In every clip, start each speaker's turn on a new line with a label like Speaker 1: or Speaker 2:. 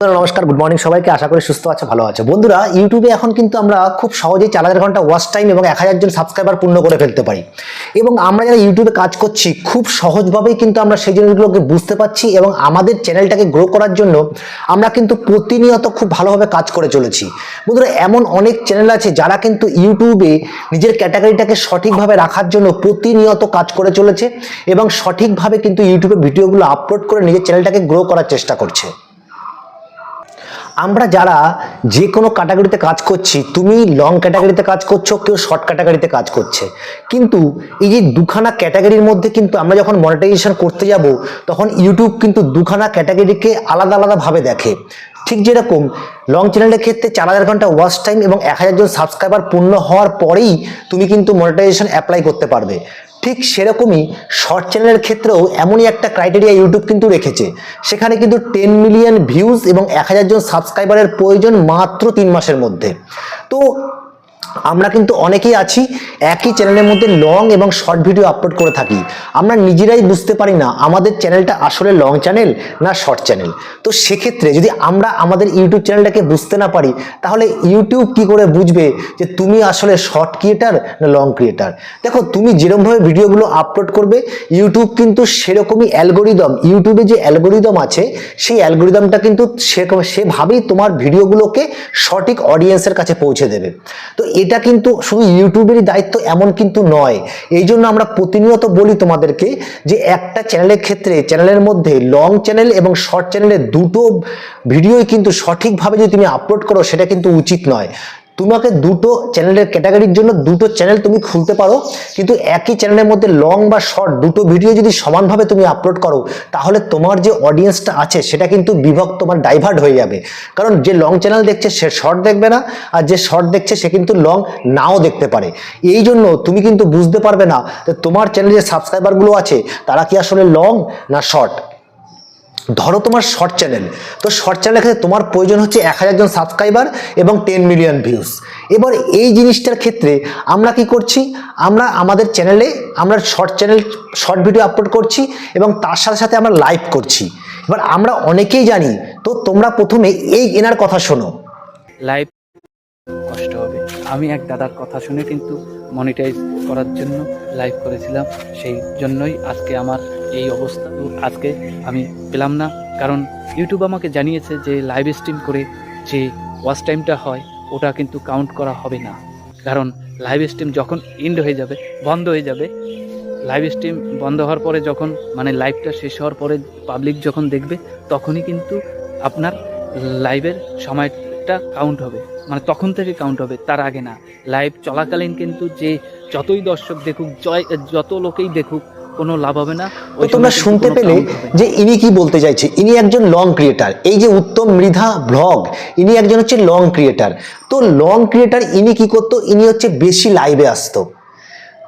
Speaker 1: নমস্কার good morning সবাইকে। আশা করি সুস্থ আছে, ভালো আছে। বন্ধুরা, ইউটিউবে এখন কিন্তু আমরা খুব সহজেই চার হাজার ঘণ্টা ওয়াচ টাইম এবং এক হাজার জন সাবস্ক্রাইবার পূর্ণ করে ফেলতে পারি। এবং আমরা যারা ইউটিউবে কাজ করছি, খুব সহজভাবেই কিন্তু আমরা সেই জিনিসগুলোকে বুঝতে পারছি এবং আমাদের চ্যানেলটাকে গ্রো করার জন্য আমরা কিন্তু প্রতিনিয়ত খুব ভালোভাবে কাজ করে চলেছি। বন্ধুরা, এমন অনেক চ্যানেল আছে যারা কিন্তু ইউটিউবে নিজের ক্যাটাগরিটাকে সঠিকভাবে রাখার জন্য প্রতিনিয়ত কাজ করে চলেছে এবং সঠিকভাবে কিন্তু ইউটিউবে ভিডিওগুলো আপলোড করে নিজের চ্যানেলটাকে গ্রো করার চেষ্টা করছে। আমরা যারা যে কোনো ক্যাটাগরিতে কাজ করছি, তুমি লং ক্যাটাগরিতে কাজ করছ, কেউ শর্ট ক্যাটাগরিতে কাজ করছে। কিন্তু এই যে দুখানা ক্যাটাগরির মধ্যে কিন্তু আমরা যখন মনিটাইজেশন করতে যাব, তখন ইউটিউব কিন্তু দুখানা ক্যাটাগরিকে আলাদা আলাদাভাবে দেখে। ঠিক যেরকম লং চ্যানেলের ক্ষেত্রে চার হাজার ঘণ্টা ওয়াচ টাইম এবং এক হাজার জন সাবস্ক্রাইবার পূর্ণ হওয়ার পরেই তুমি কিন্তু মনিটাইজেশন অ্যাপ্লাই করতে পারবে। ঠিক সেরকমই শর্ট চ্যানেলের ক্ষেত্রেও এমনই একটা ক্রাইটেরিয়া ইউটিউব কিন্তু রেখেছে। সেখানে কিন্তু টেন মিলিয়ন ভিউজ এবং এক হাজার জন সাবস্ক্রাইবারের প্রয়োজন মাত্র তিন মাসের মধ্যে। তো আমরা কিন্তু অনেকেই আছি, একই চ্যানেলের মধ্যে লং এবং শর্ট ভিডিও আপলোড করে থাকি। আমরা নিজেরাই বুঝতে পারি না আমাদের চ্যানেলটা আসলে লং চ্যানেল না শর্ট চ্যানেল তো সেক্ষেত্রে যদি আমরা আমাদের ইউটিউব চ্যানেলটাকে বুঝতে না পারি, তাহলে ইউটিউব কি করে বুঝবে যে তুমি আসলে শর্ট ক্রিয়েটার না লং ক্রিয়েটার দেখো, তুমি যেরকমভাবে ভিডিওগুলো আপলোড করবে, ইউটিউব কিন্তু সেরকমই অ্যালগোরিদম ইউটিউবে যে অ্যালগোরিদম আছে, সেই অ্যালগোরিদমটা কিন্তু সেভাবেই তোমার ভিডিওগুলোকে সঠিক অডিয়েন্সের কাছে পৌঁছে দেবে। তো এটা কিন্তু শুধু ইউটিউবেরই দায়িত্ব, এমন কিন্তু নয়। এই জন্য আমরা প্রতিনিয়ত বলি তোমাদেরকে যে একটা চ্যানেলের ক্ষেত্রে, চ্যানেলের মধ্যে লং চ্যানেল এবং শর্ট চ্যানেলের দুটো ভিডিওই কিন্তু সঠিকভাবে যদি তুমি আপলোড করো, সেটা কিন্তু উচিত নয়। তোমাকে দুটো চ্যানেলের ক্যাটাগরির জন্য দুটো চ্যানেল তুমি খুলতে পারো, কিন্তু একই চ্যানেলের মধ্যে লং বা শর্ট দুটো ভিডিও যদি সমানভাবে তুমি আপলোড করো, তাহলে তোমার যে অডিয়েন্সটা আছে, সেটা কিন্তু বিভক্ত তোমার ডাইভার্ট হয়ে যাবে। কারণ যে লং চ্যানেল দেখছে, সে শর্ট দেখবে না, আর যে শর্ট দেখছে, সে কিন্তু লং নাও দেখতে পারে। এই জন্য তুমি কিন্তু বুঝতে পারবে না যে তোমার চ্যানেলে সাবস্ক্রাইবারগুলো আছে, তারা কি আসলে লং না শর্ট ধরো তোমার শর্ট চ্যানেল তো শর্ট চ্যানেলের ক্ষেত্রে তোমার প্রয়োজন হচ্ছে এক হাজার জন সাবস্ক্রাইবার এবং টেন মিলিয়ন ভিউস এবার এই জিনিসটার ক্ষেত্রে আমরা কি করছি? আমরা আমাদের চ্যানেলে আমরা short channel short video upload করছি এবং তার সাথে সাথে আমরা লাইভ করছি। এবার আমরা অনেকেই জানি, তো তোমরা প্রথমে এই এনার কথা শোনো।
Speaker 2: লাইভ কষ্ট হবে। আমি এক দাদার কথা শুনে কিন্তু মনিটাইজ করার জন্য লাইভ করেছিলাম। সেই জন্যই আজকে আমার এই অবস্থা। আজকে আমি পেলাম না। কারণ ইউটিউব আমাকে জানিয়েছে যে লাইভ স্ট্রিম করে যে ওয়াচ টাইমটা হয়, ওটা কিন্তু কাউন্ট করা হবে না। কারণ লাইভ স্ট্রিম যখন এন্ড হয়ে যাবে, বন্ধ হয়ে যাবে লাইভ স্ট্রিম বন্ধ হওয়ার পরে যখন মানে লাইভটা শেষ হওয়ার পরে পাবলিক যখন দেখবে, তখনই কিন্তু আপনার লাইভের সময়টা কাউন্ট হবে। মানে তখন থেকে কাউন্ট হবে, তার আগে না। লাইভ চলাকালীন কিন্তু যে যতই দর্শক দেখুক জয় যত লোকেই দেখুক কোনো লাভ হবে না।
Speaker 1: তো
Speaker 2: ওই
Speaker 1: তোমরা শুনতে পেলে। যে ইনি কি বলতে চাইছে? ইনি একজন লং ক্রিয়েটার এই যে উত্তম মৃধা ব্লগ ইনি একজন হচ্ছে লং ক্রিয়েটার তো লং ক্রিয়েটার ইনি কি করতো? ইনি হচ্ছে বেশি লাইভে আসতো।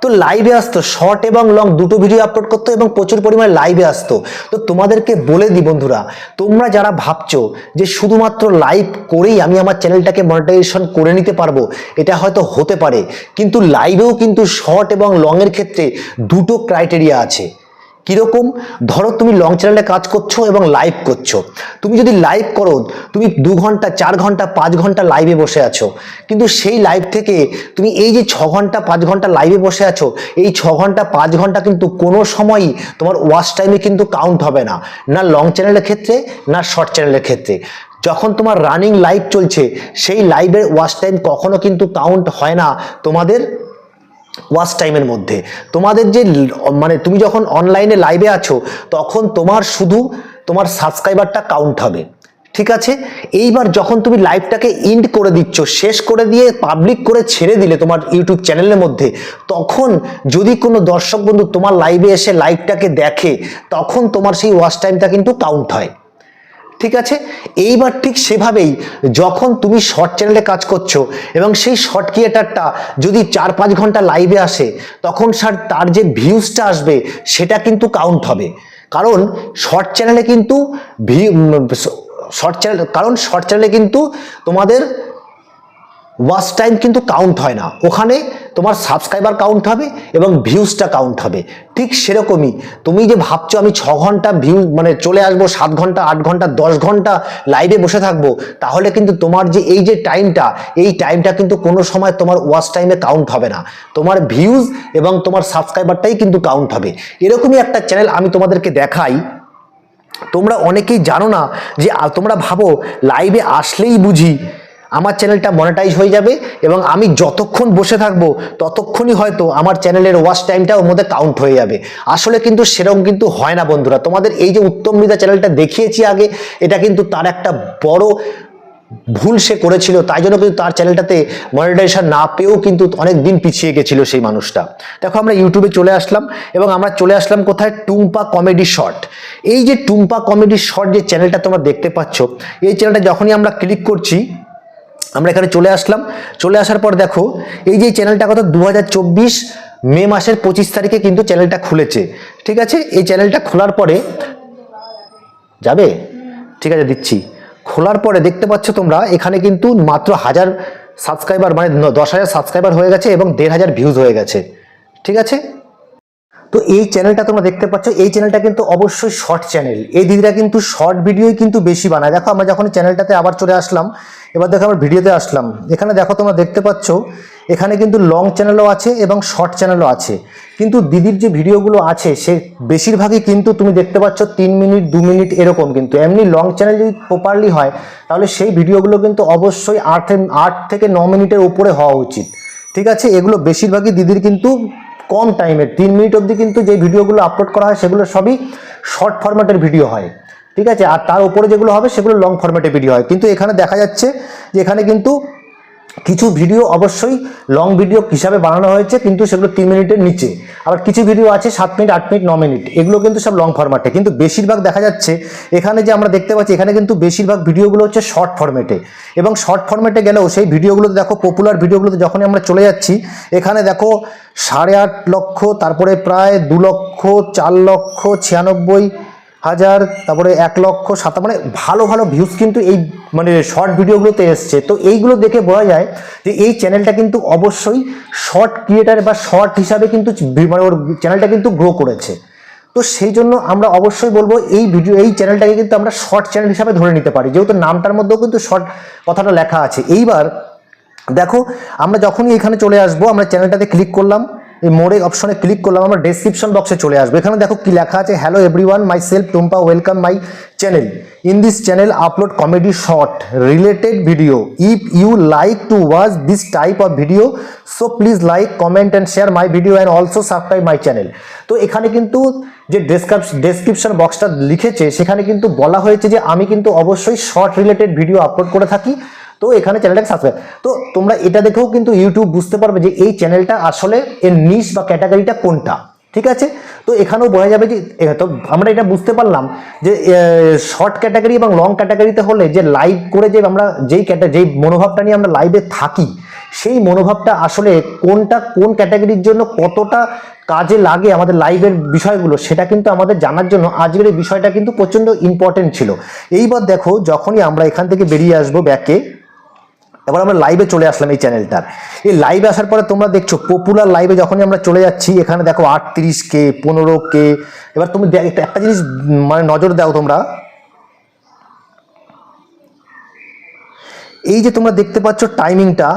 Speaker 1: তো লাইভে আসতো শর্ট এবং লং দুটো ভিডিও আপলোড করতো এবং প্রচুর পরিমাণে লাইভে আসতো। তো তোমাদেরকে বলে দিই বন্ধুরা, তোমরা যারা ভাবছ যে শুধুমাত্র লাইভ করেই আমি আমার চ্যানেলটাকে মনিটাইজেশন করে নিতে পারব, এটা হয়তো হতে পারে। কিন্তু লাইভেও কিন্তু শর্ট এবং লংয়ের ক্ষেত্রে দুটো ক্রাইটেরিয়া আছে। কীরকম? ধরো তুমি লং চ্যানেলে কাজ করছ এবং লাইভ করছ। তুমি যদি লাইভ করো, তুমি দু ঘণ্টা, চার ঘণ্টা, পাঁচ ঘণ্টা লাইভে বসে আছো। কিন্তু সেই লাইভ থেকে তুমি এই যে ছ ঘণ্টা, পাঁচ ঘণ্টা লাইভে বসে আছো, এই ছ ঘণ্টা, পাঁচ ঘণ্টা কিন্তু কোনো সময়ই তোমার ওয়াচ টাইমে কিন্তু কাউন্ট হবে না। না লং চ্যানেলের ক্ষেত্রে, না শর্ট চ্যানেলের ক্ষেত্রে। যখন তোমার রানিং লাইভ চলছে, সেই লাইভের ওয়াচ টাইম কখনো কিন্তু কাউন্ট হয় না তোমাদের ওয়াচ টাইমের মধ্যে। তোমাদের যে মানে তুমি যখন অনলাইনে লাইভে আছো, তখন তোমার শুধু তোমার সাবস্ক্রাইবারটা কাউন্ট হবে। ঠিক আছে? এইবার যখন তুমি লাইভটাকে ইন্ড করে দিচ্ছ, শেষ করে দিয়ে পাবলিক করে ছেড়ে দিলে তোমার ইউটিউব চ্যানেলের মধ্যে, তখন যদি কোনো দর্শক বন্ধু তোমার লাইভে এসে লাইভটাকে দেখে, তখন তোমার সেই ওয়াচ টাইমটা কিন্তু কাউন্ট হয়। ঠিক আছে? এইবার ঠিক সেভাবেই যখন তুমি শর্ট চ্যানেলে কাজ করছ এবং সেই শর্ট ক্রিয়েটারটা যদি চার পাঁচ ঘণ্টা লাইভে আসে, তখন স্যার তার যে ভিউজটা আসবে, সেটা কিন্তু কাউন্ট হবে। কারণ শর্ট চ্যানেলে কিন্তু শর্ট চ্যানেল কারণ শর্ট চ্যানেলে কিন্তু তোমাদের ওয়াচ টাইম কিন্তু কাউন্ট হয় না। ওখানে তোমার সাবস্ক্রাইবার কাউন্ট হবে এবং ভিউজটা কাউন্ট হবে। ঠিক সেরকমই তুমি যে ভাবছ আমি ছ ঘণ্টা ভিউ মানে চলে আসব, সাত ঘণ্টা, আট ঘণ্টা, দশ ঘণ্টা লাইভে বসে থাকব, তাহলে কিন্তু তোমার যে এই যে টাইমটা এই টাইমটা কিন্তু কোনো সময় তোমার ওয়াচ টাইমে কাউন্ট হবে না। তোমার ভিউজ এবং তোমার সাবস্ক্রাইবারটাই কিন্তু কাউন্ট হবে। এরকমই একটা চ্যানেল আমি তোমাদেরকে দেখাই। তোমরা অনেকেই জানো না যে তোমরা ভাবো লাইভে আসলেই বুঝি আমার চ্যানেলটা মনিটাইজ হয়ে যাবে এবং আমি যতক্ষণ বসে থাকব, ততক্ষণই হয়তো আমার চ্যানেলের ওয়াচ টাইমটা ওর মধ্যে কাউন্ট হয়ে যাবে। আসলে কিন্তু সেরকম কিন্তু হয় না বন্ধুরা। তোমাদের এই যে উত্তম মৃদা চ্যানেলটা দেখিয়েছি আগে, এটা কিন্তু তার একটা বড় ভুল সে করেছিল, তাই জন্য কিন্তু তার চ্যানেলটাতে মনিটাইজেশন না পেয়েও কিন্তু অনেক দিন পিছিয়ে গেছিল সেই মানুষটা। দেখো আমরা ইউটিউবে চলে আসলাম এবং আমরা চলে আসলাম কোথায়? টুম্পা কমেডি শর্ট এই যে টুম্পা কমেডি শর্ট যে চ্যানেলটা তোমরা দেখতে পাচ্ছ, এই চ্যানেলটা যখনই আমরা ক্লিক করছি আমরা এখানে চলে আসলাম। চলে আসার পর দেখো, এই যে চ্যানেলটা কত দু মে মাসের পঁচিশ তারিখে কিন্তু চ্যানেলটা খুলেছে। ঠিক আছে? এই চ্যানেলটা খোলার পরে, যাবে? ঠিক আছে, দিচ্ছি। খোলার পরে দেখতে পাচ্ছ তোমরা, এখানে কিন্তু মাত্র হাজার সাবস্ক্রাইবার মানে দশ হাজার সাবস্ক্রাইবার হয়ে গেছে এবং দেড় হাজার ভিউজ হয়ে গেছে। ঠিক আছে? তো এই চ্যানেলটা তোমরা দেখতে পাচ্ছ। এই চ্যানেলটা কিন্তু অবশ্যই শর্ট চ্যানেল এই দিদিরা কিন্তু শর্ট ভিডিওই কিন্তু বেশি বানায়। দেখো, আমরা যখন চ্যানেলটাতে আবার চলে আসলাম, এবার দেখো আমরা ভিডিওতে আসলাম। এখানে দেখো তোমরা দেখতে পাচ্ছ, এখানে কিন্তু লং চ্যানেলও আছে এবং শর্ট চ্যানেলও আছে। কিন্তু দিদির যে ভিডিওগুলো আছে, সে বেশিরভাগই কিন্তু তুমি দেখতে পাচ্ছ তিন মিনিট, দু মিনিট এরকম কিন্তু। এমনি লং চ্যানেল যদি প্রপারলি হয়, তাহলে সেই ভিডিওগুলো কিন্তু অবশ্যই আট আট থেকে ন মিনিটের উপরে হওয়া উচিত। ঠিক আছে? এগুলো বেশিরভাগই দিদির কিন্তু কম টাইমে তিন মিনিট অবধি কিন্তু যে ভিডিওগুলো আপলোড করা হয়, সেগুলো সবই শর্ট ফরম্যাটের ভিডিও হয়। ঠিক আছে? আর তার উপরে যেগুলো হবে, সেগুলো লং ফরম্যাটের ভিডিও হয়। কিন্তু এখানে দেখা যাচ্ছে যে এখানে কিন্তু কিছু ভিডিও অবশ্যই লং ভিডিও হিসাবে বানানো হয়েছে, কিন্তু সেগুলো তিন মিনিটের নিচে। আবার কিছু ভিডিও আছে, সাত মিনিট, আট মিনিট, ন মিনিট। এগুলো কিন্তু সব লং ফরম্যাটে কিন্তু বেশিরভাগ দেখা যাচ্ছে, এখানে যে আমরা দেখতে পাচ্ছি, এখানে কিন্তু বেশিরভাগ ভিডিওগুলো হচ্ছে শর্ট ফরম্যাটে এবং শর্ট ফরম্যাটে গেলেও সেই ভিডিওগুলোতে দেখো পপুলার ভিডিওগুলোতে যখনই আমরা চলে যাচ্ছি, এখানে দেখো সাড়ে আট লক্ষ, তারপরে প্রায় দু লক্ষ, চার লক্ষ, ছিয়ানব্বই হাজার, তারপরে এক লক্ষ সাত মানে ভালো ভালো ভিউজ কিন্তু এই মানে শর্ট ভিডিওগুলোতে এসছে। তো এইগুলো দেখে বোঝা যায় যে এই চ্যানেলটা কিন্তু অবশ্যই শর্ট ক্রিয়েটার বা শর্ট হিসাবে কিন্তু মানে ওর চ্যানেলটা কিন্তু গ্রো করেছে। তো সেই জন্য আমরা অবশ্যই বলব এই ভিডিও এই চ্যানেলটাকে কিন্তু আমরা শর্ট চ্যানেল হিসাবে ধরে নিতে পারি। যেহেতু নামটার মধ্যেও কিন্তু শর্ট কথাটা লেখা আছে। এইবার দেখো, আমরা যখনই এখানে চলে আসব, আমরা চ্যানেলটাতে ক্লিক করলাম এই মোড়ে অপশনে ক্লিক করলাম, আমরা ডেসক্রিপশন বক্সে চলে আসবে। এখানে দেখো কি লেখা আছে hello everyone myself Tumpa welcome my channel in this channel upload comedy short related video if you like to watch this type of video so please like comment and share my video and also subscribe my channel তো এখানে কিন্তু যে description বক্সটা লিখেছে, সেখানে কিন্তু বলা হয়েছে যে আমি কিন্তু অবশ্যই শর্ট রিলেটেড ভিডিও আপলোড করে থাকি। তো এখানে চ্যানেলটাকে সাবস্ক্রাইব তো তোমরা এটা দেখেও কিন্তু ইউটিউব বুঝতে পারবে যে এই চ্যানেলটা আসলে এর নিশ বা ক্যাটাগরিটা কোনটা, ঠিক আছে? তো এখানেও বোঝা যাবে যে তো আমরা এটা বুঝতে পারলাম যে শর্ট ক্যাটাগরি এবং লং ক্যাটাগরিতে হলে যে লাইভ করে যে আমরা যেই ক্যাটা যেই মনোভাবটা নিয়ে আমরা লাইভে থাকি, সেই মনোভাবটা আসলে কোনটা কোন ক্যাটাগরির জন্য কতটা কাজে লাগে আমাদের লাইভের বিষয়গুলো, সেটা কিন্তু আমাদের জানার জন্য আজকের এই বিষয়টা কিন্তু প্রচণ্ড ইম্পর্টেন্ট ছিল। এইবার দেখো, যখনই আমরা এখান থেকে বেরিয়ে আসব ব্যাকে এবার আমরা লাইভে চলে আসলাম এই চ্যানেলটার এই লাইভে আসার পরে তোমরা দেখছ পপুলার লাইভে যখনই আমরা চলে যাচ্ছি, এখানে দেখো আটত্রিশ কে, পনেরো কে, এবার তুমি একটা জিনিস মানে নজর দাও তোমরা। এই যে তোমরা দেখতে পাচ্ছ টাইমিংটা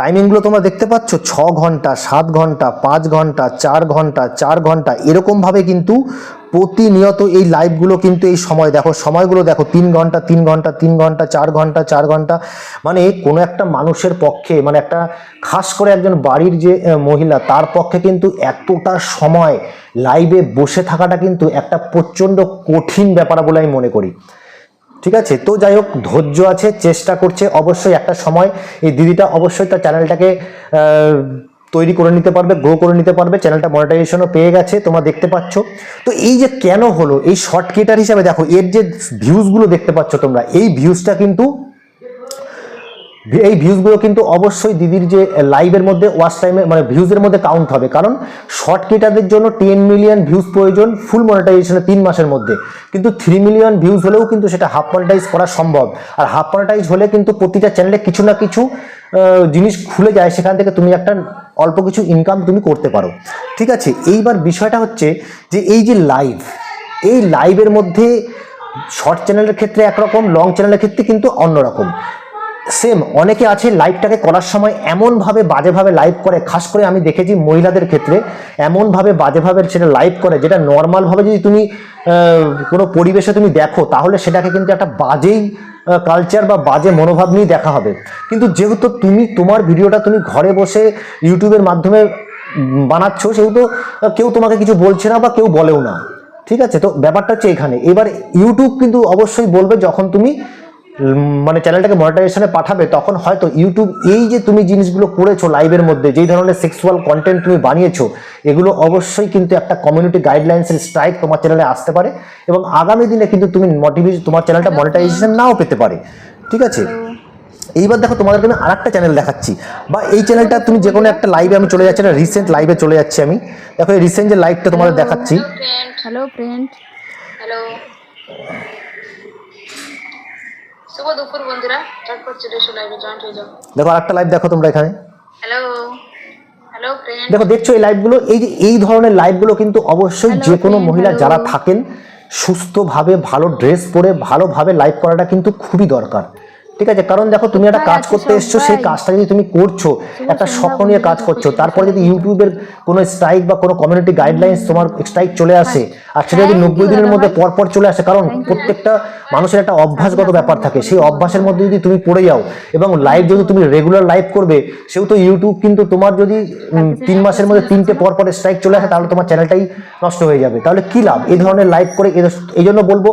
Speaker 1: টাইমিংগুলো তোমরা দেখতে পাচ্ছ, ছ ঘণ্টা, সাত ঘণ্টা, পাঁচ ঘণ্টা, চার ঘণ্টা চার ঘণ্টা, এরকমভাবে কিন্তু প্রতিনিয়ত এই লাইভগুলো কিন্তু এই সময় দেখো, সময়গুলো দেখো, তিন ঘণ্টা তিন ঘণ্টা তিন ঘণ্টা, চার ঘণ্টা চার ঘণ্টা মানে কোনো একটা মানুষের পক্ষে মানে একটা খাস করে একজন বাড়ির যে মহিলা, তার পক্ষে কিন্তু এতটা সময় লাইভে বসে থাকাটা কিন্তু একটা প্রচণ্ড কঠিন ব্যাপার বলে আমি মনে করি। ঠিক আছে? তো যাই হোক, ধৈর্য আছে, চেষ্টা করছে। অবশ্যই একটা সময় এই দিদিটা অবশ্যই তার চ্যানেলটাকে তৈরি করে নিতে পারবে গ্রো করে নিতে পারবে। চ্যানেলটা মনিটাইজেশনও পেয়ে গেছে, তোমরা দেখতে পাচ্ছ। তো এই যে কেন হলো, এই শর্ট ক্রিয়েটার হিসাবে দেখো, এর যে ভিউজগুলো দেখতে পাচ্ছ তোমরা, এই ভিউজটা কিন্তু এই ভিউজগুলো কিন্তু অবশ্যই দিদির যে লাইভের মধ্যে ওয়াচ টাইমে মানে ভিউজের মধ্যে কাউন্ট হবে। কারণ শর্ট ক্রিয়েটারদের জন্য টেন মিলিয়ন ভিউজ প্রয়োজন ফুল মনিটাইজেশনে তিন মাসের মধ্যে। কিন্তু থ্রি মিলিয়ন ভিউজ হলেও কিন্তু সেটা হাফ মনিটাইজ করা সম্ভব। আর হাফ মনিটাইজ হলে কিন্তু প্রতিটা চ্যানেলে কিছু না কিছু জিনিস খুলে যায়। সেখান থেকে তুমি একটা অল্প কিছু ইনকাম তুমি করতে পারো। ঠিক আছে? এইবার বিষয়টা হচ্ছে যে, এই যে লাইভ এই লাইভের মধ্যে শর্ট চ্যানেলের ক্ষেত্রে একরকম লং চ্যানেলের ক্ষেত্রে কিন্তু অন্যরকম। সেম অনেকে আছে লাইভটাকে করার সময় এমনভাবে, বাজেভাবে লাইভ করে। খাস করে আমি দেখেছি মহিলাদের ক্ষেত্রে এমনভাবে, বাজেভাবে সেটা লাইভ করে, যেটা নর্মালভাবে যদি তুমি কোনো পরিবেশে তুমি দেখো, তাহলে সেটাকে কিন্তু একটা বাজেই কালচার বা বাজে মনোভাব নিয়ে দেখা হবে। কিন্তু যেহেতু তুমি, তোমার ভিডিওটা তুমি ঘরে বসে ইউটিউবের মাধ্যমে বানাচ্ছ, সেহেতু কেউ তোমাকে কিছু বলছে না বা কেউ বলেও না। ঠিক আছে? তো ব্যাপারটা হচ্ছে এখানে। এবার ইউটিউব কিন্তু অবশ্যই বলবে যখন তুমি মানে চ্যানেলটাকে মনিটাইজেশনে পাঠাবে তখন হয়তো ইউটিউব এই যে তুমি জিনিসগুলো করেছ লাইভের মধ্যে যেই ধরনের সেক্সুয়াল কন্টেন্ট তুমি বানিয়েছো এগুলো অবশ্যই কিন্তু একটা কমিউনিটি গাইডলাইন্সের স্ট্রাইক তোমার চ্যানেলে আসতে পারে এবং আগামী দিনে কিন্তু তুমি মোটিভেশন তোমার চ্যানেলটা মনিটাইজেশন নাও পেতে পারে। ঠিক আছে? এইবার দেখো তোমাদেরকে আমি আর একটা চ্যানেল দেখাচ্ছি। বা এই চ্যানেলটা তুমি যে কোনো একটা লাইভে আমি চলে যাচ্ছি না রিসেন্ট লাইভে চলে যাচ্ছি আমি। দেখো এই রিসেন্ট যে লাইভটা তোমাদের দেখাচ্ছি।
Speaker 3: হ্যালো ফ্রেন্ড
Speaker 4: হ্যালো শুভ দুপুর বন্ধুরা। চটপট চলে এসো লাইভে জয়েন্ট হয়ে যাও
Speaker 1: দেখো আর একটা লাইভ দেখো তোমরা এখানে।
Speaker 4: হ্যালো হ্যালো
Speaker 1: দেখো দেখছ এই লাইভগুলো এই যে এই ধরনের লাইভগুলো কিন্তু অবশ্যই যে কোনো মহিলা যারা থাকেন সুস্থভাবে ভালো ড্রেস পরে ভালোভাবে লাইভ করাটা কিন্তু খুবই দরকার। ঠিক আছে? কারণ দেখো তুমি একটা কাজ করতে এসছো সেই কাজটা যদি তুমি করছ একটা স্বপ্ন নিয়ে কাজ করছ তারপরে যদি ইউটিউবের কোনো স্ট্রাইক বা কোনো কমিউনিটি গাইডলাইন্স তোমার স্ট্রাইক চলে আসে আর সেটা যদি নব্বই দিনের মধ্যে
Speaker 3: ভাই।
Speaker 1: পর পর চলে আসে কারণ প্রত্যেকটা মানুষের একটা অভ্যাসগত ব্যাপার থাকে। সেই অভ্যাসের মধ্যে যদি তুমি পড়ে যাও এবং লাইভ যদি তুমি রেগুলার লাইভ করবে সেহেতু ইউটিউব কিন্তু তোমার যদি তিন মাসের মধ্যে তিনটে পর পর স্ট্রাইক চলে আসে তাহলে তোমার চ্যানেলটাই নষ্ট হয়ে যাবে। তাহলে কি লাভ? এই ধরনের লাইভ করে এই জন্য বলব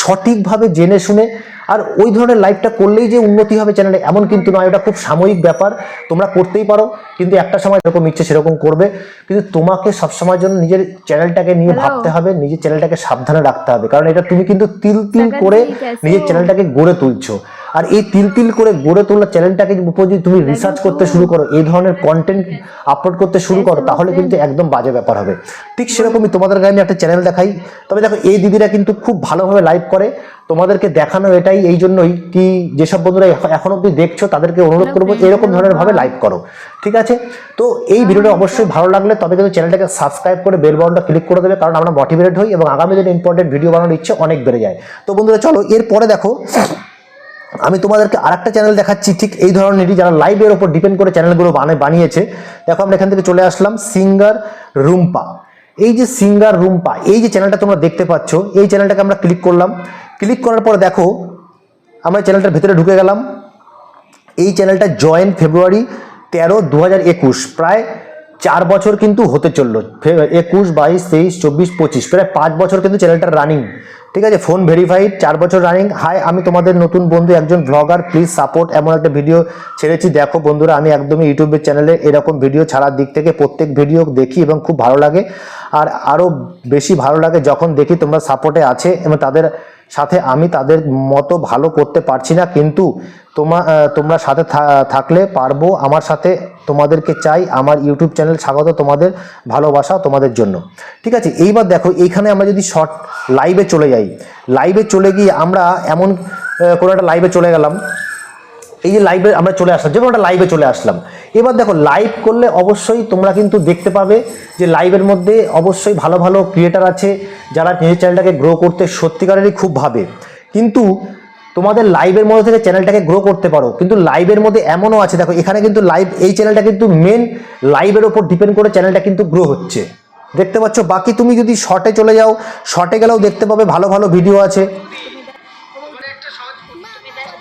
Speaker 1: সঠিকভাবে জেনে শুনে আর ওই ধরনের লাইভটা করলেই যে উন্নতি হবে চ্যানেলে এমন কিন্তু নয়। এটা খুব সাময়িক ব্যাপার। তোমরা করতেই পারো। কিন্তু একটা সময় যেরকম ইচ্ছে সেরকম করবে। কিন্তু তোমাকে সবসময়ের জন্য নিজের চ্যানেলটাকে নিয়ে ভাবতে হবে। নিজের চ্যানেলটাকে সাবধানে রাখতে হবে। কারণ এটা তুমি কিন্তু তিল তিল করে নিজের চ্যানেলটাকে গড়ে তুলছো। আর এই তিল তিল করে গড়ে তোলা চ্যানেলটাকে উপর যদি তুমি রিসার্চ করতে শুরু করো এই ধরনের কন্টেন্ট আপলোড করতে শুরু করো তাহলে কিন্তু একদম বাজে ব্যাপার হবে। ঠিক সেরকমই তোমাদের গায়ে আমি একটা চ্যানেল দেখাই। তবে দেখো এই দিদিরা কিন্তু খুব ভালোভাবে লাইভ করে। তোমাদেরকে দেখানো এটাই এই জন্যই কি যেসব বন্ধুরা এখ- এখন অব্দি দেখছ তাদেরকে অনুরোধ করব এরকম ধরনের ভাবে লাইভ করো ঠিক আছে? তো এই ভিডিওটা অবশ্যই ভালো লাগলে তবে কিন্তু চ্যানেলটাকে সাবস্ক্রাইব করে বেল বাটনটা ক্লিক করে দেবে কারণ আমরা মোটিভেটেড হই এবং আগামী দিনে ইম্পর্টেন্ট ভিডিও বানানোর ইচ্ছে অনেক বেড়ে যায়। তো বন্ধুরা চলো এরপরে দেখো আমি তোমাদেরকে আরেকটা চ্যানেল দেখাচ্ছি ঠিক এই ধরনেরই যারা লাইভের ওপর ডিপেন্ড করে চ্যানেলগুলো বানিয়ে বানিয়েছে। দেখো আমরা এখান থেকে চলে আসলাম সিঙ্গার রুম্পা এই যে সিঙ্গার রুম্পা এই যে চ্যানেলটা তোমরা দেখতে পাচ্ছ এই চ্যানেলটাকে আমরা ক্লিক করলাম। ক্লিক করার পর দেখো, আমরা চ্যানেলটার ভেতরে ঢুকে গেলাম। এই চ্যানেলটা জয়েন ফেব্রুয়ারি তেরো দু প্রায় চার বছর কিন্তু হতে চলল। একুশ, বাইশ, তেইশ, চব্বিশ, পঁচিশ, প্রায় পাঁচ বছর কিন্তু চ্যানেলটা রানিং ঠিক আছে ফোন ভেরিফাইড চার বছর রানিং হাই আমি তোমাদের নতুন বন্ধু, একজন ব্লগার প্লিজ সাপোর্ট এমন একটা ভিডিও ছেড়েছি। দেখো বন্ধুরা, আমি একদমই ইউটিউবের চ্যানেলে এরকম ভিডিও ছাড়ার দিক থেকে প্রত্যেক ভিডিও দেখি এবং খুব ভালো লাগে। আর আরও বেশি ভালো লাগে যখন দেখি তোমরা সাপোর্টে আছে এবং তাদের সাথে আমি তাদের মতো ভালো করতে পারছি না, কিন্তু তোমা তোমরা সাথে থাকলে পারব। আমার সাথে তোমাদেরকে চাই। আমার ইউটিউব চ্যানেল স্বাগত তোমাদের ভালোবাসা তোমাদের জন্য। ঠিক আছে? এইবার দেখো, এইখানে আমরা যদি শর্ট লাইভে চলে যাই। লাইভে চলে গিয়ে আমরা এমন কোনো একটা লাইভে চলে গেলাম। এই যে লাইভে আমরা চলে আসলাম, যে কোনো একটা লাইভে চলে আসলাম। এবার দেখো লাইভ করলে অবশ্যই তোমরা কিন্তু দেখতে পাবে যে লাইভের মধ্যে অবশ্যই ভালো ভালো ক্রিয়েটার আছে যারা নিজের চ্যানেলটাকে গ্রো করতে সত্যিকারেরই খুব ভাবে। কিন্তু তোমাদের লাইভের মধ্যে থেকে চ্যানেলটাকে গ্রো করতে পারো, কিন্তু লাইভের মধ্যে এমনও আছে, দেখো এখানে কিন্তু লাইভ এই চ্যানেলটা কিন্তু মেন লাইভের ওপর ডিপেন্ড করে চ্যানেলটা কিন্তু গ্রো হচ্ছে। দেখতে পাচ্ছ, বাকি তুমি যদি শর্টে চলে যাও শর্টে গেলেও দেখতে পাবে ভালো ভালো ভিডিও আছে।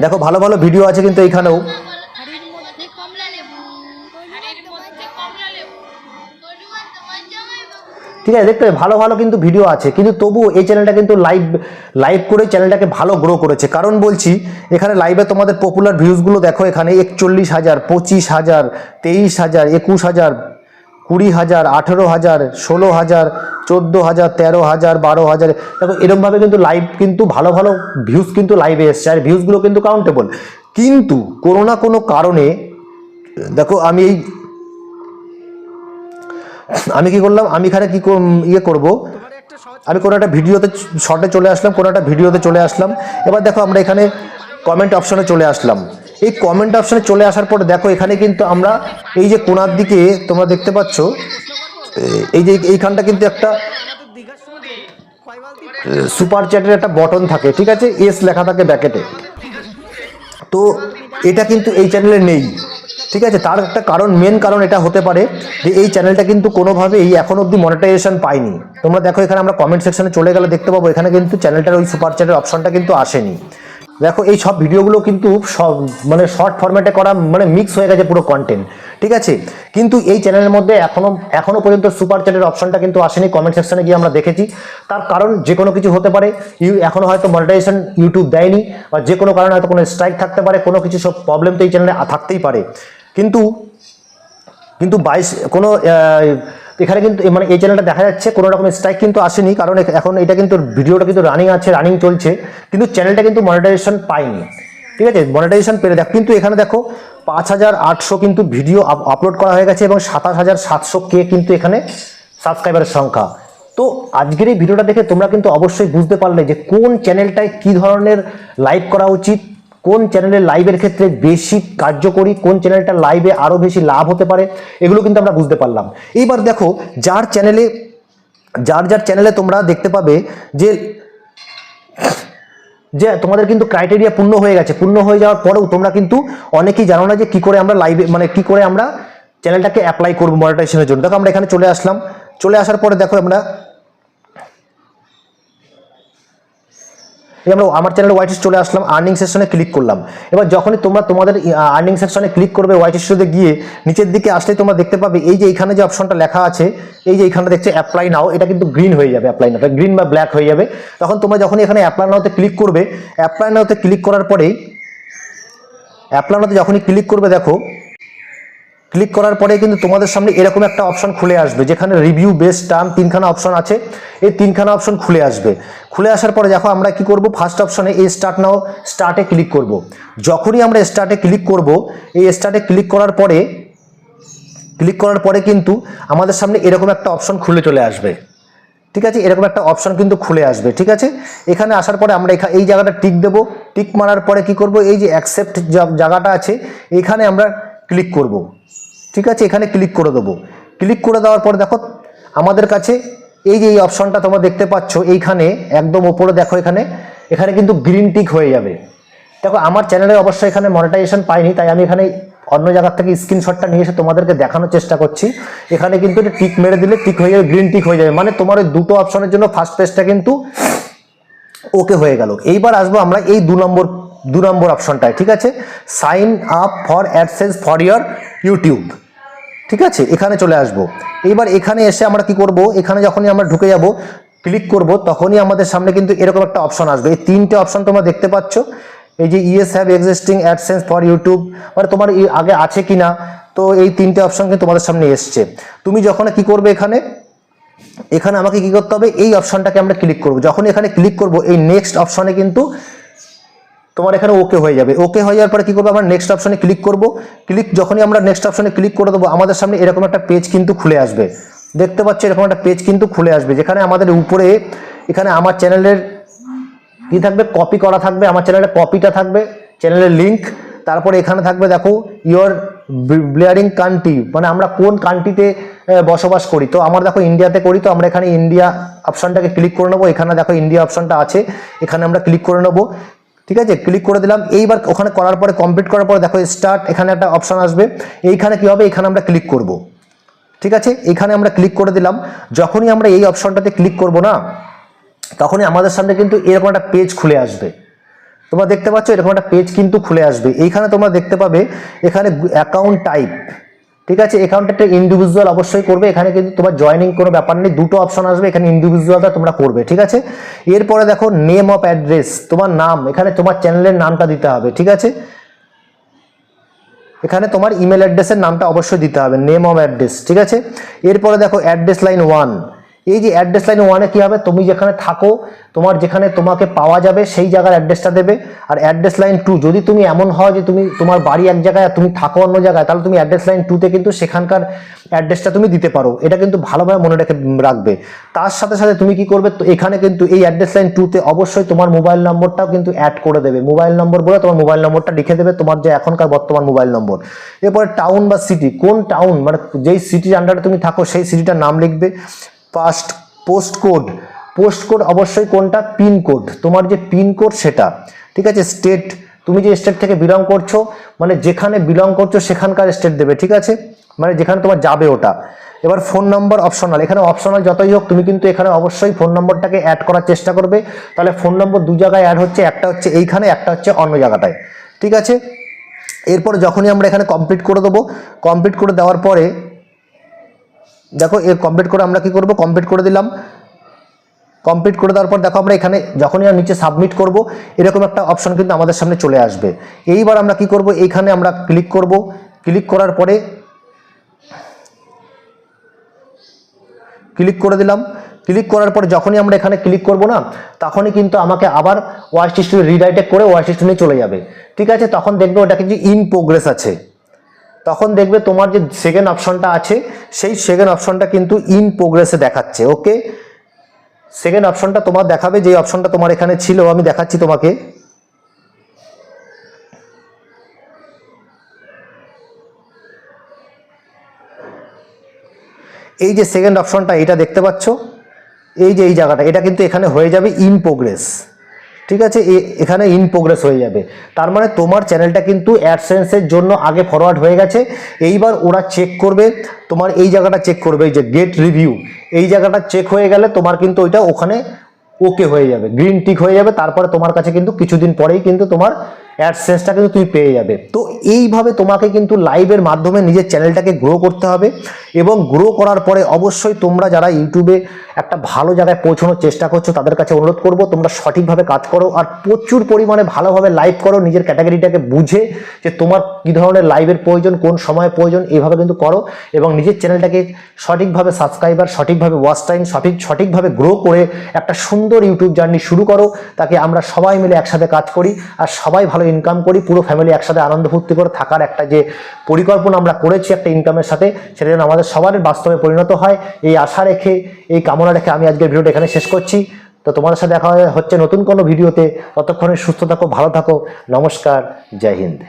Speaker 1: দেখো ভালো ভালো ভিডিও আছে কিন্তু এইখানেও। ঠিক আছে, দেখতে ভালো ভালো কিন্তু ভিডিও আছে, কিন্তু তবুও এই চ্যানেলটা কিন্তু লাইভ লাইভ করে চ্যানেলটাকে ভালো গ্রো করেছে। কারণ বলছি, এখানে লাইভে তোমাদের পপুলার ভিউজগুলো দেখো, এখানে একচল্লিশ হাজার, পঁচিশ হাজার, তেইশ হাজার, একুশ হাজার, কুড়ি হাজার, আঠেরো হাজার, ষোলো হাজার, চোদ্দ হাজার, তেরো হাজার, বারো হাজার, দেখো এরকমভাবে কিন্তু লাইভ কিন্তু ভালো ভালো ভিউজ কিন্তু লাইভে এসছে, আর ভিউজগুলো কিন্তু কাউন্টেবল কিন্তু কোনো না কোনো কারণে, দেখো আমি এই আমি কি করলাম? আমি এখানে কি ইয়ে করব? আমি কোনো একটা ভিডিওতে শর্টে চলে আসলাম, কোনো একটা ভিডিওতে চলে আসলাম। এবার দেখো আমরা এখানে কমেন্ট অপশনে চলে আসলাম। এই কমেন্ট অপশনে চলে আসার পরে দেখো এখানে কিন্তু আমরা এই যে কোনার দিকে তোমরা দেখতে পাচ্ছ এই যে এইখানটা কিন্তু একটা সুপার চ্যাটের একটা বটন থাকে, ঠিক আছে? এস লেখা থাকে ব্যাকেটে তো এটা কিন্তু এই চ্যানেলে নেই। ঠিক আছে, তার একটা কারণ মেন কারণ এটা হতে পারে যে এই চ্যানেলটা কিন্তু কোনোভাবেই এখন অবধি মনিটাইজেশন পায়নি। তোমরা দেখো, এখানে আমরা কমেন্ট সেকশনে চলে গেলে দেখতে পাবো, এখানে কিন্তু চ্যানেলটার ওই সুপার চ্যাটের অপশনটা কিন্তু আসেনি। দেখো, এই সব ভিডিওগুলো কিন্তু সব মানে শর্ট ফরম্যাটে করা মানে মিক্স হয়ে গেছে পুরো কন্টেন্ট ঠিক আছে? কিন্তু এই চ্যানেলের মধ্যে এখনও এখনও পর্যন্ত সুপার চ্যাটের অপশনটা কিন্তু আসেনি কমেন্ট সেকশনে গিয়ে আমরা দেখেছি। তার কারণ যে কোনো কিছু হতে পারে, ইউ, এখনও হয়তো মনিটাইজেশন ইউটিউব দেয়নি, বা যে কোনো কারণে হয়তো কোনো স্ট্রাইক থাকতে পারে, কোনো কিছু সব প্রবলেম তো এই চ্যানেলে থাকতেই পারে। কিন্তু কিন্তু বাইশ, কোনো এখানে কিন্তু মানে এই চ্যানেলটা দেখা যাচ্ছে, কোনো রকম স্ট্রাইক কিন্তু আসেনি, কারণ এখন এটা কিন্তু ভিডিওটা কিন্তু রানিং আছে রানিং চলছে, কিন্তু চ্যানেলটা কিন্তু মনিটাইজেশন পায়নি। ঠিক আছে? মনিটাইজেশন পেরে দেখ, কিন্তু এখানে দেখো, পাঁচ হাজার আটশো কিন্তু ভিডিও আপলোড করা হয়ে গেছে এবং সাতাশ হাজার সাতশো কে কিন্তু এখানে সাবস্ক্রাইবারের সংখ্যা। তো আজকের এই ভিডিওটা দেখে তোমরা কিন্তু অবশ্যই বুঝতে পারলে যে কোন চ্যানেলটায় কী ধরনের লাইভ করা উচিত কোন চ্যানেলের লাইভের ক্ষেত্রে বেশি কার্যকরী, কোন চ্যানেলটা লাইভে আরও বেশি লাভ হতে পারে, এগুলো কিন্তু আমরা বুঝতে পারলাম। এইবার দেখো, যার চ্যানেলে যার যার চ্যানেলে তোমরা দেখতে পাবে যে যে তোমাদের কিন্তু ক্রাইটেরিয়া পূর্ণ হয়ে গেছে। পূর্ণ হয়ে যাওয়ার পরেও তোমরা কিন্তু অনেকেই জানো না যে কী করে আমরা লাইভে মানে কি করে আমরা চ্যানেলটাকে অ্যাপ্লাই করব মনিটাইজেশনের জন্য। দেখো, আমরা এখানে চলে আসলাম। চলে আসার পরে দেখো আমরা এই আমরা আমার চ্যানেল হোয়াইট চলে আসলাম আর্নিং সেকশনে ক্লিক করলাম। এবার যখনই তোমরা তোমাদের আর্নিং সেকশনে ক্লিক করবে হোয়াইট স্টুডিওতে গিয়ে, নিচের দিকে আসলে তোমরা দেখতে পাবে, এই যে এখানে যে অপশনটা লেখা আছে, এই যে এখানে দেখছে অ্যাপ্লাই নাও এটা কিন্তু গ্রিন হয়ে যাবে অ্যাপ্লাই নাওটা গ্রিন বা ব্ল্যাক হয়ে যাবে। তখন তোমরা যখন এখানে অ্যাপ্লাই নাওতে ক্লিক করবে অ্যাপ্লাই নাওতে ক্লিক করার পরেই অ্যাপ্লাই নাওতে যখনই ক্লিক করবে, দেখো ক্লিক করার পরে কিন্তু তোমাদের সামনে এরকম একটা অপশন খুলে আসবে, যেখানে রিভিউ বেস্ট টার্ম তিনখানা অপশন আছে। এই তিনখানা অপশন খুলে আসবে। খুলে আসার পরে দেখো আমরা কি করব? ফার্স্ট অপশনে এই স্টার্ট নাও স্টার্টে ক্লিক করব। যখনই আমরা স্টার্টে ক্লিক করব, এই স্টার্টে ক্লিক করার পরে ক্লিক করার পরে কিন্তু আমাদের সামনে এরকম একটা অপশন খুলে চলে আসবে। ঠিক আছে? এরকম একটা অপশন কিন্তু খুলে আসবে। ঠিক আছে? এখানে আসার পরে আমরা এই জায়গাটা টিক দেব। টিক মারার পরে কি করব? এই যে অ্যাকসেপ্ট জায়গাটা আছে, এখানে আমরা ক্লিক করব। ঠিক আছে? এখানে ক্লিক করে দেবো। ক্লিক করে দেওয়ার পর দেখো, আমাদের কাছে এই যে এই অপশনটা তোমরা দেখতে পাচ্ছ, এইখানে একদম ওপরে দেখো এখানে এখানে কিন্তু গ্রিন টিক হয়ে যাবে। দেখো, আমার চ্যানেলে অবশ্যই এখানে মনিটাইজেশন পাইনি, তাই আমি এখানে অন্য জায়গার থেকে স্ক্রিনশটটা নিয়ে এসে তোমাদেরকে দেখানোর চেষ্টা করছি। এখানে কিন্তু এটা টিক মেরে দিলে টিক হয়ে যাবে গ্রিন টিক হয়ে যাবে। মানে তোমার ওই দুটো অপশনের জন্য ফার্স্ট পেজটা কিন্তু ওকে হয়ে গেল। এইবার আসব আমরা এই দু নম্বর দু নম্বর অপশনটায় ঠিক আছে? Sign up for AdSense for your YouTube ঠিক আছে? এখানে চলে আসব। এইবার এখানে এসে আমরা কি করব? এখানে যখনই আমরা ঢুকে যাব ক্লিক করব, তখনই আমাদের সামনে কিন্তু এরকম একটা অপশন আসবে। এই তিনটে অপশন তোমরা দেখতে পাচ্ছ। এই যে yes have existing AdSense for YouTube মানে তোমার আগে আছে কি না তো এই তিনটে অপশন কিন্তু তোমাদের সামনে এসছে। তুমি যখন কি করবে এখানে? এখানে আমাকে কি করতে হবে? এই অপশনটাকে আমরা ক্লিক করব। যখন এখানে ক্লিক করব, এই নেক্সট অপশনে কিন্তু তোমার এখানে ওকে হয়ে যাবে। ওকে হয়ে যাওয়ার পরে কি করব? আমরা নেক্সট অপশনে ক্লিক করব। ক্লিক যখনই আমরা নেক্সট অপশনে ক্লিক করে দেবো, আমাদের সামনে এরকম একটা পেজ কিন্তু খুলে আসবে। দেখতে পাচ্ছ এরকম একটা পেজ কিন্তু খুলে আসবে, যেখানে আমাদের উপরে, এখানে আমার চ্যানেলের কি থাকবে? কপি করা থাকবে, আমার চ্যানেলের কপিটা থাকবে চ্যানেলের লিঙ্ক তারপরে এখানে থাকবে দেখো ইয়োর ব্লেয়ারিং কান্ট্রি মানে আমরা কোন কান্ট্রিতে বসবাস করি। তো আমরা দেখো ইন্ডিয়াতে করি, তো আমরা এখানে ইন্ডিয়া অপশনটাকে ক্লিক করে নেব। এখানে দেখো ইন্ডিয়া অপশানটা আছে, এখানে আমরা ক্লিক করে নেব। ঠিক আছে? ক্লিক করে দিলাম। এইবার ওখানে করার পরে কমপ্লিট করার পরে দেখো স্টার্ট এখানে একটা অপশন আসবে। এইখানে কি হবে? এখানে আমরা ক্লিক করব। ঠিক আছে? এখানে আমরা ক্লিক করে দিলাম। যখনই আমরা এই অপশনটাতে ক্লিক করব না, তখনই আমাদের সামনে কিন্তু এরকম একটা পেজ খুলে আসবে। তোমরা দেখতে পাচ্ছ, এরকম একটা পেজ কিন্তু খুলে আসবে। এইখানে তোমরা দেখতে পাবে, এখানে অ্যাকাউন্ট টাইপ ঠিক আছে? অ্যাকাউন্টটা ইন্ডিভিজুয়াল অবশ্যই করবে। এখানে কিন্তু তোমার জয়নিং কোনো ব্যাপার নেই। দুটো অপশন আসবে। এখানে ইন্ডিভিজুয়ালটা তোমরা করবে, ঠিক আছে? এরপরে দেখো নেম অফ অ্যাড্রেস তোমার নাম। এখানে তোমার চ্যানেলের নামটা দিতে হবে, ঠিক আছে? এখানে তোমার ইমেল অ্যাড্রেসের নামটা অবশ্যই দিতে হবে নেম অফ অ্যাড্রেস ঠিক আছে? এরপরে দেখো অ্যাড্রেস লাইন ওয়ান এই যে অ্যাড্রেস লাইন ওয়ানে কি হবে? তুমি যেখানে থাকো, তোমার যেখানে তোমাকে পাওয়া যাবে, সেই জায়গার অ্যাড্রেসটা দেবে। আর অ্যাড্রেস লাইন টু যদি তুমি এমন হয় যে তুমি, তোমার বাড়ি এক জায়গায় তুমি থাকো অন্য জায়গায়, তাহলে তুমি অ্যাড্রেস লাইন টুতে কিন্তু সেখানকার অ্যাড্রেসটা তুমি দিতে পারো। এটা কিন্তু ভালোভাবে মনে রেখে রাখবে। তার সাথে সাথে তুমি কি করবে? তো এখানে কিন্তু এই অ্যাড্রেস লাইন টুতে অবশ্যই তোমার মোবাইল নম্বরটাও কিন্তু অ্যাড করে দেবে। মোবাইল নম্বর বলে তোমার মোবাইল নম্বরটা লিখে দেবে, তোমার যে এখনকার বর্তমান মোবাইল নম্বর এরপরে টাউন বা সিটি কোন টাউন মানে যেই সিটির আন্ডারে তুমি থাকো, সেই সিটিটার নাম লিখবে। First post code post code অবশ্যই কোনটা? পিন কোড তোমার যে পিন কোড সেটা, ঠিক আছে? স্টেট তুমি যে স্টেট থেকে বিলং করছ মানে যেখানে বিলং করছ সেখানকার স্টেট দেবে, ঠিক আছে? মানে যেখানে তোমার যাবে ওটা। এবার ফোন নম্বর অপশনাল এখানে অপশনাল যতই হোক, তুমি কিন্তু এখানে অবশ্যই ফোন নম্বরটাকে অ্যাড করার চেষ্টা করবে। তাহলে ফোন নম্বর দু জায়গায় অ্যাড হচ্ছে, একটা হচ্ছে এইখানে, একটা হচ্ছে অন্য জায়গাটায়। ঠিক আছে? এরপর যখনই আমরা এখানে কমপ্লিট করে দেবো কমপ্লিট করে দেওয়ার পরে দেখো এর কমপ্লিট করে আমরা কি করব? কমপ্লিট করে দিলাম। কমপ্লিট করে দেওয়ার পর দেখো, আমরা এখানে যখনই আমরা নিচে সাবমিট করব, এরকম একটা অপশন কিন্তু আমাদের সামনে চলে আসবে। এইবার আমরা কি করব? এইখানে আমরা ক্লিক করব। ক্লিক করার পরে ক্লিক করে দিলাম। ক্লিক করার পর যখনই আমরা এখানে ক্লিক করব না, তখনই কিন্তু আমাকে আবার ওয়াইস স্টুডিও রিডাইরেক্ট করে ওয়াইস স্টুডিও চলে যাবে। ঠিক আছে? তখন দেখবে ওটা কিন্তু ইন প্রোগ্রেস আছে। তখন দেখবে তোমার যে সেকেন্ড অপশনটা আছে, সেই সেকেন্ড অপশনটা কিন্তু ইন প্রোগ্রেসে দেখাচ্ছে ওকে সেকেন্ড অপশনটা তোমার দেখাবে যে অপশনটা তোমার এখানে ছিল, আমি দেখাচ্ছি তোমাকে। এই যে সেকেন্ড অপশনটা এটা দেখতে পাচ্ছ? এই যে এই জায়গাটা, এটা কিন্তু এখানে হয়ে যাবে ইন প্রোগ্রেস ঠিক আছে? এখানে ইন প্রোগ্রেস হয়ে যাবে। তার মানে তোমার চ্যানেলটা কিন্তু অ্যাডসেন্সের জন্য আগে ফরওয়ার্ড হয়ে গেছে। এইবার ওরা চেক করবে, তোমার এই জায়গাটা চেক করবে, এই যে গেট রিভিউ এই জায়গাটা চেক হয়ে গেলে তোমার কিন্তু ওইটা ওখানে ওকে হয়ে যাবে গ্রিন টিক হয়ে যাবে। তারপরে তোমার কাছে কিন্তু কিছুদিন পরেই কিন্তু তোমার অ্যাডসেন্সটা কিন্তু তুমি পেয়ে যাবে। তো এইভাবে তোমাকে কিন্তু লাইভের মাধ্যমে নিজের চ্যানেলটাকে গ্রো করতে হবে এবং গ্রো করার পরে অবশ্যই তোমরা যারা ইউটিউবে একটা ভালো জায়গায় পৌঁছানোর চেষ্টা করছ, তাদের কাছে অনুরোধ করব, তোমরা সঠিকভাবে কাজ করো আর প্রচুর পরিমাণে ভালোভাবে লাইভ করো, নিজের ক্যাটাগরিটাকে বুঝে যে তোমার কী ধরনের লাইভের প্রয়োজন, কোন সময়ে প্রয়োজন এইভাবে কিন্তু করো এবং নিজের চ্যানেলটাকে সঠিকভাবে সাবস্ক্রাইবার সঠিকভাবে ওয়াচ টাইম সঠিক, সঠিকভাবে গ্রো করে একটা সুন্দর ইউটিউব জার্নি শুরু করো, তাকে আমরা সবাই মিলে একসাথে কাজ করি আর সবাই ভালো ইনকাম করি, পুরো ফ্যামিলি একসাথে আনন্দ ফুর্তি করে থাকার একটা যে পরিকল্পনা আমরা করেছি একটা ইনকামের সাথে, সেটা যেন আমাদের সবার বাস্তবে পরিণত হয়। এই আশা রেখে, এই কামনা রেখে আমি আজকের ভিডিওটা এখানে শেষ করছি। তো তোমাদের সাথে দেখা হচ্ছে নতুন কোনো ভিডিওতে। ততক্ষণে সুস্থ থাকো, ভালো থাকো। নমস্কার, জয় হিন্দ।